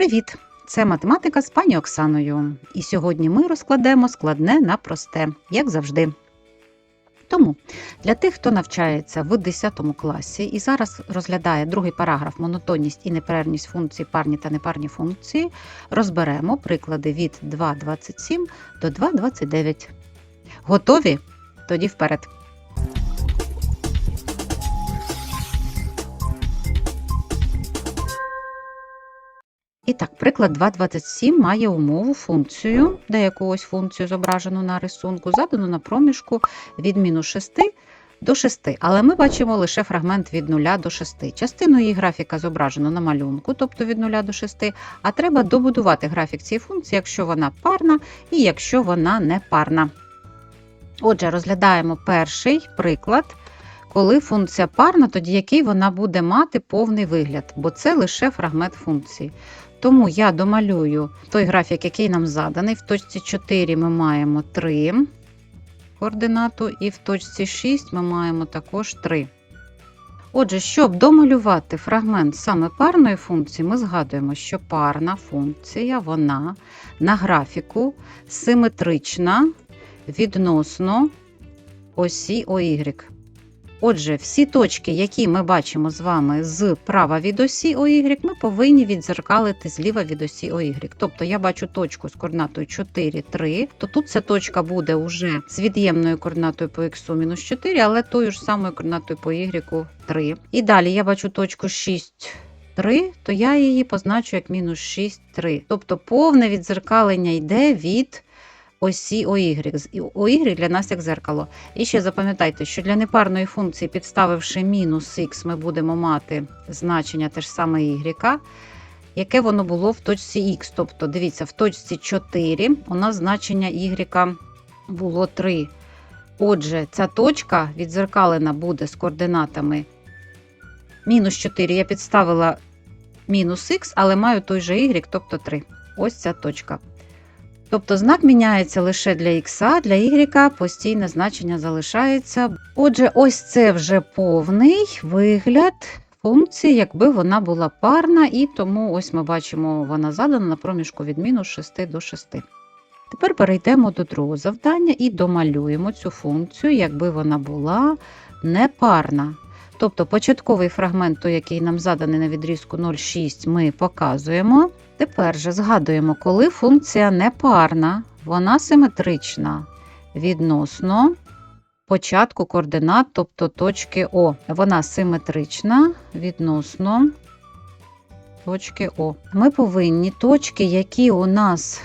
Привіт! Це математика з пані Оксаною. І сьогодні ми розкладемо складне на просте, як завжди. Тому для тих, хто навчається в 10 класі і зараз розглядає другий параграф монотонність і неперервність функцій парні та непарні функції, розберемо приклади від 2.27 до 2.29. Готові? Тоді вперед. І так, приклад 2.27 має умову функцію, деяку ось функцію зображену на рисунку, задану на проміжку від мінус 6 до 6. Але ми бачимо лише фрагмент від 0 до 6. Частину її графіка зображено на малюнку, тобто від 0 до 6, а треба добудувати графік цієї функції, якщо вона парна і якщо вона не парна. Отже, розглядаємо перший приклад. Коли функція парна, тоді який вона буде мати повний вигляд, бо це лише фрагмент функції. Тому я домалюю той графік, який нам заданий. В точці 4 ми маємо 3 координату, і в точці 6 ми маємо також 3. Отже, щоб домалювати фрагмент саме парної функції, ми згадуємо, що парна функція вона на графіку симетрична відносно осі ОY. Отже, всі точки, які ми бачимо з вами з права від осі OY, ми повинні відзеркалити зліва від осі OY. Тобто я бачу точку з координатою 4, 3, то тут ця точка буде вже з від'ємною координатою по х мінус 4, але тою ж самою координатою по y 3. І далі я бачу точку 6. 3, то я її позначу як мінус 6, 3. Тобто повне відзеркалення йде від осі OY. OY для нас як зеркало. І ще запам'ятайте, що для непарної функції, підставивши мінус х, ми будемо мати значення те ж саме y, яке воно було в точці х. Тобто, дивіться, в точці 4 у нас значення y було 3. Отже, ця точка відзеркалена буде з координатами мінус 4. Я підставила мінус х, але маю той же y, тобто 3. Ось ця точка. Тобто знак міняється лише для х, для y постійне значення залишається. Отже, ось це вже повний вигляд функції, якби вона була парна, і тому ось ми бачимо, вона задана на проміжку від мінус 6 до 6. Тепер перейдемо до другого завдання і домалюємо цю функцію, якби вона була непарна. Тобто початковий фрагмент, той, який нам заданий на відрізку 0,6, ми показуємо. Тепер же згадуємо, коли функція непарна, вона симетрична відносно початку координат, тобто точки О. Вона симетрична відносно точки О. Ми повинні точки, які у нас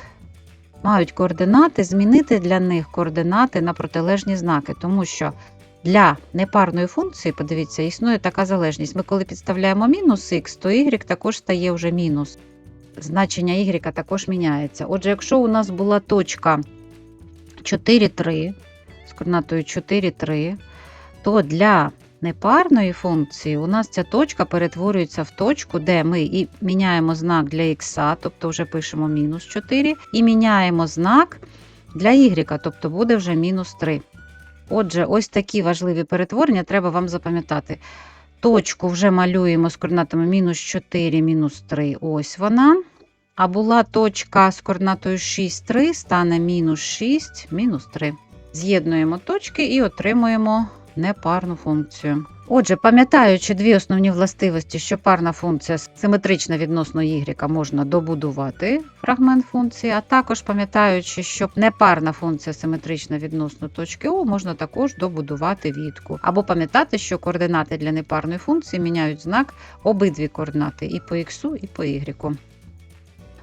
мають координати, змінити для них координати на протилежні знаки, тому що для непарної функції, подивіться, існує така залежність. Ми коли підставляємо мінус х, то y також стає вже мінус. Значення y також міняється. Отже, якщо у нас була точка 4,3 з координатою 4,3, то для непарної функції у нас ця точка перетворюється в точку, де ми і міняємо знак для х, тобто вже пишемо мінус 4, і міняємо знак для y, тобто буде вже мінус 3. Отже, ось такі важливі перетворення треба вам запам'ятати. Точку вже малюємо з координатами мінус 4, мінус 3, ось вона. А була точка з координатою 6, 3, стане мінус 6, мінус 3. З'єднуємо точки і отримуємо непарну функцію. Отже, пам'ятаючи дві основні властивості, що парна функція симетрична відносно y можна добудувати фрагмент функції, а також пам'ятаючи, що непарна функція симетрична відносно точки О, можна також добудувати відку. Або пам'ятати, що координати для непарної функції міняють знак обидві координати і по х, і по y.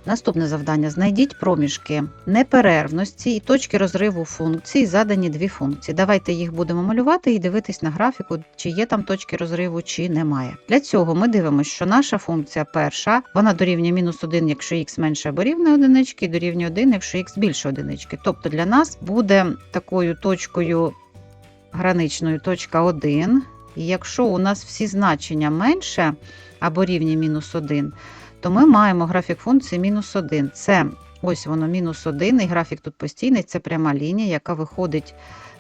Наступне завдання: знайдіть проміжки неперервності і точки розриву функцій, задані дві функції. Давайте їх будемо малювати і дивитись на графіку, чи є там точки розриву, чи немає. Для цього ми дивимося, що наша функція перша, вона дорівнює мінус 1, якщо х менше або рівне одинички, і дорівнює 1, якщо х більше одинички. Тобто для нас буде такою точкою граничною точка 1. І якщо у нас всі значення менше або рівні мінус 1, то ми маємо графік функції мінус 1. Це ось воно мінус 1, і графік тут постійний, це пряма лінія, яка виходить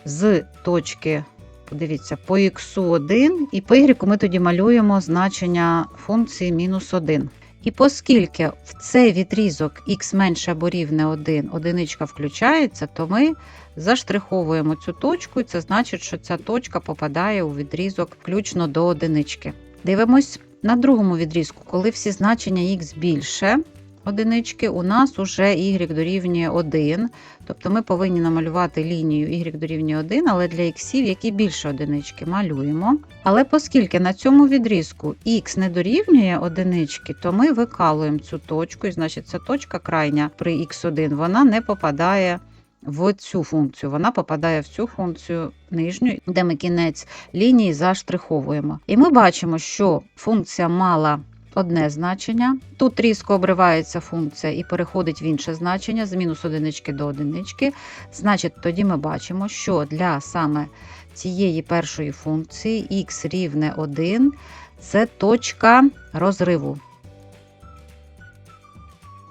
з точки, подивіться, по х1, і по y ми тоді малюємо значення функції мінус 1. І оскільки в цей відрізок х менше або рівне 1, одиничка включається, то ми заштриховуємо цю точку, і це значить, що ця точка попадає у відрізок включно до одинички. Дивимось на другому відрізку, коли всі значення х більше одинички, у нас уже y дорівнює 1. Тобто ми повинні намалювати лінію y дорівнює 1, але для х, які більше одинички, малюємо. Але оскільки на цьому відрізку х не дорівнює одинички, то ми викалуємо цю точку, і значить ця точка крайня при х1 вона не попадає в цю функцію. Вона попадає в цю функцію нижню, де ми кінець лінії заштриховуємо. І ми бачимо, що функція мала одне значення. Тут різко обривається функція і переходить в інше значення з мінус одинички до одинички. Значить, тоді ми бачимо, що для саме цієї першої функції х рівне 1 це точка розриву.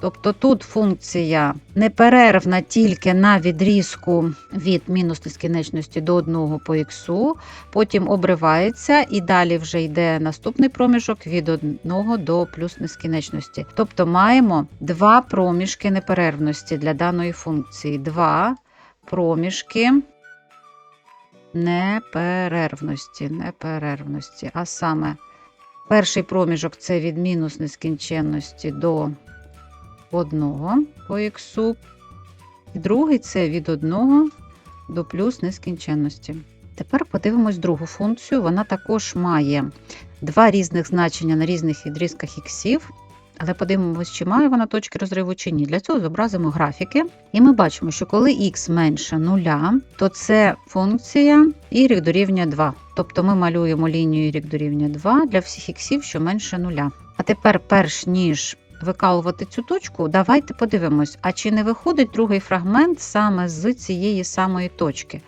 Тобто тут функція неперервна тільки на відрізку від мінус нескінченності до 1 по х, потім обривається і далі вже йде наступний проміжок від 1 до плюс нескінченності. Тобто маємо два проміжки неперервності для даної функції. Два проміжки неперервності, неперервності. А саме перший проміжок це від мінус нескінченності до 1 по х, другий це від 1 до плюс нескінченності. Тепер подивимось другу функцію. Вона також має два різних значення на різних відрізках іксів. Але подивимось, чи має вона точки розриву чи ні. Для цього зобразимо графіки. І ми бачимо, що коли х менше 0, то це функція y дорівнює 2. Тобто ми малюємо лінію y дорівнює 2 для всіх іксів, що менше 0. А тепер, перш ніж викалувати цю точку, давайте подивимось, а чи не виходить другий фрагмент саме з цієї самої точки.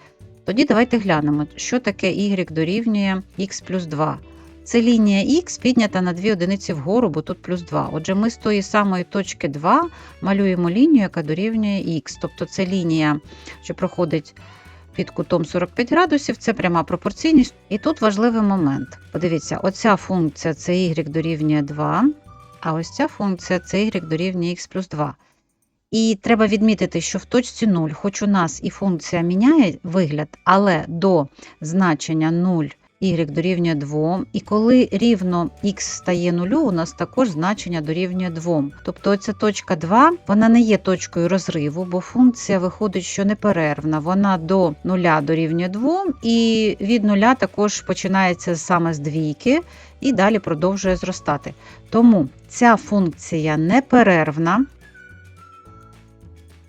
Тоді давайте глянемо, що таке y дорівнює x плюс 2. Це лінія х піднята на 2 одиниці вгору, бо тут плюс 2. Отже, ми з тої самої точки 2 малюємо лінію, яка дорівнює х. Тобто це лінія, що проходить під кутом 45 градусів, це пряма пропорційність. І тут важливий момент. Подивіться, оця функція це y дорівнює 2. А ось ця функція це y дорівнює х плюс 2. І треба відмітити, що в точці 0, хоч у нас і функція міняє вигляд, але до значення 0 y дорівнює 2. І коли рівно х стає 0, у нас також значення дорівнює 2. Тобто оця точка 2 вона не є точкою розриву, бо функція виходить, що неперервна. Вона до 0 дорівнює 2, і від 0 також починається саме з двійки і далі продовжує зростати. Тому ця функція неперервна.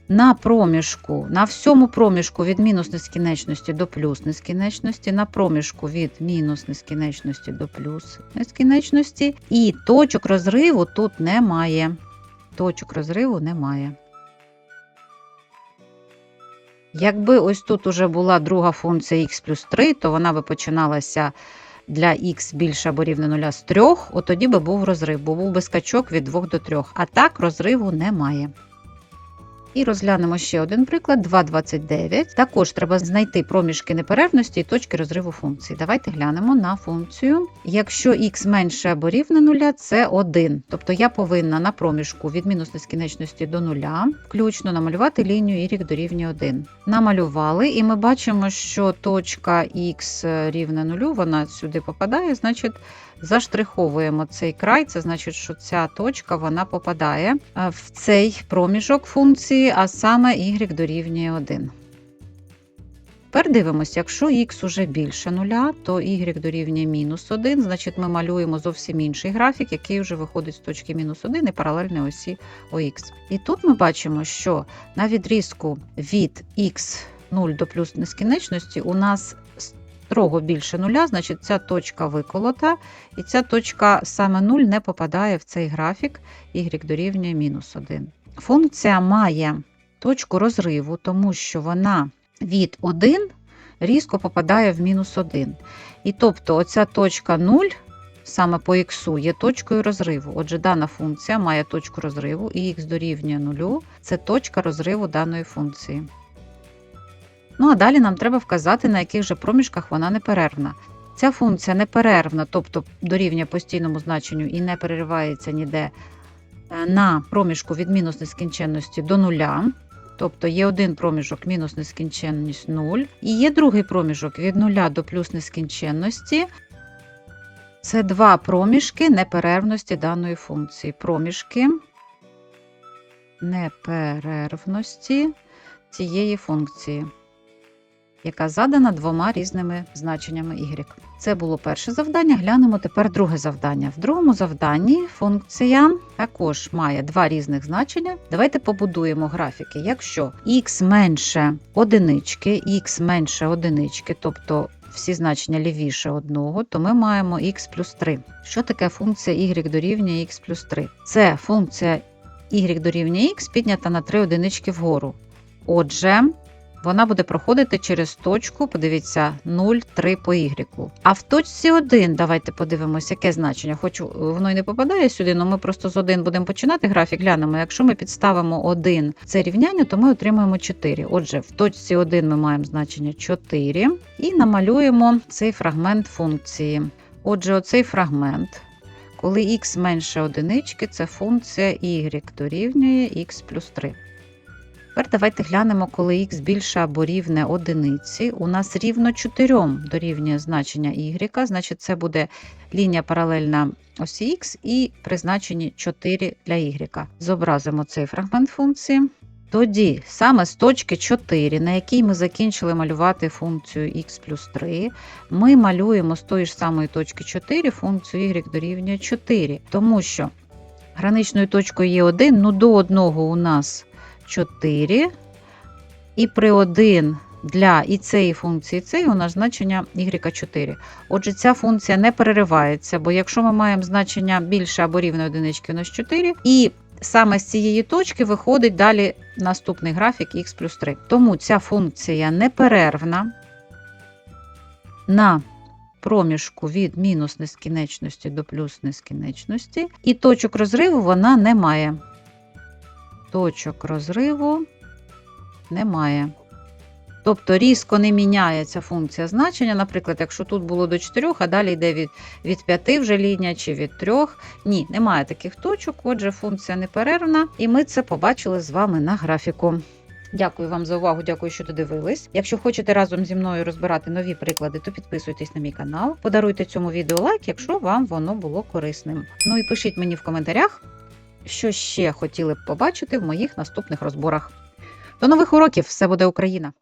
На проміжку, на всьому проміжку від мінус нескінченності до плюс нескінченності, на проміжку від мінус нескінченності до плюс нескінченності, і точок розриву тут немає. Точок розриву немає. Якби ось тут уже була друга функція х плюс 3, то вона би починалася для х більше або рівне 0 з 3, от тоді би був розрив, бо був би скачок від 2 до 3. А так розриву немає. І розглянемо ще один приклад: 2,29. Також треба знайти проміжки неперервності і точки розриву функції. Давайте глянемо на функцію. Якщо х менше або рівне 0, це 1. Тобто я повинна на проміжку від мінус нескінченності до 0, включно намалювати лінію y дорівнює 1. Намалювали, і ми бачимо, що точка х рівне 0, вона сюди попадає, значить. Заштриховуємо цей край, це значить, що ця точка вона попадає в цей проміжок функції, а саме y дорівнює 1. Тепер дивимося, якщо х уже більше нуля, то y дорівнює мінус 1, значить ми малюємо зовсім інший графік, який вже виходить з точки мінус 1 і паралельної осі ОХ. І тут ми бачимо, що на відрізку від х 0 до плюс нескінченності у нас строго більше нуля, значить ця точка виколота, і ця точка саме 0 не попадає в цей графік, y дорівнює мінус 1. Функція має точку розриву, тому що вона від 1 різко попадає в мінус 1. І тобто оця точка 0 саме по х є точкою розриву. Отже, дана функція має точку розриву, і х дорівнює 0 це точка розриву даної функції. Ну а далі нам треба вказати, на яких же проміжках вона неперервна. Ця функція неперервна, тобто дорівнює постійному значенню і не переривається ніде е, на проміжку від мінус нескінченності до нуля. Тобто є один проміжок мінус нескінченність 0, і є другий проміжок від 0 до плюс нескінченності. Це два проміжки неперервності даної функції. Проміжки неперервності цієї функції, яка задана двома різними значеннями y. Це було перше завдання. Глянемо тепер друге завдання. В другому завданні функція також має два різних значення. Давайте побудуємо графіки. Якщо x менше одинички, x менше одинички, тобто всі значення лівіше одного, то ми маємо x плюс 3. Що таке функція y дорівнює x плюс 3? Це функція y дорівнює x піднята на 3 одинички вгору. Отже, вона буде проходити через точку, подивіться, 0, 3 по y. А в точці 1, давайте подивимося, яке значення. Хочу, воно й не попадає сюди, але ми просто з 1 будемо починати графік, глянемо. Якщо ми підставимо 1 це рівняння, то ми отримаємо 4. Отже, в точці 1 ми маємо значення 4 і намалюємо цей фрагмент функції. Отже, оцей фрагмент, коли x менше одинички, це функція y дорівнює x плюс 3. Тепер давайте глянемо, коли х більше або рівне одиниці. У нас рівно 4 дорівнює значення y, значить це буде лінія паралельна осі х і при значенні 4 для y. Зобразимо цей фрагмент функції. Тоді саме з точки 4, на якій ми закінчили малювати функцію x плюс 3, ми малюємо з тої ж самої точки 4 функцію y дорівнює 4, тому що граничною точкою є 1, ну до одного у нас 4. І при 1 для і цієї функції, і цієї у нас значення y4. Отже, ця функція не переривається, бо якщо ми маємо значення більше або рівне одинички, у нас 4, і саме з цієї точки виходить далі наступний графік x плюс 3. Тому ця функція неперервна на проміжку від мінус нескінченності до плюс нескінченності, і точок розриву вона не має точок розриву немає. Тобто різко не міняється функція значення. Наприклад, якщо тут було до 4, а далі йде від від 5 вже лінія чи від 3. Ні, немає таких точок, отже, функція неперервна, і ми це побачили з вами на графіку. Дякую вам за увагу, дякую, що додивились. Якщо хочете разом зі мною розбирати нові приклади, то підписуйтесь на мій канал, подаруйте цьому відео лайк, якщо вам воно було корисним. Ну і пишіть мені в коментарях що ще хотіли б побачити в моїх наступних розборах. До нових уроків! Все буде Україна!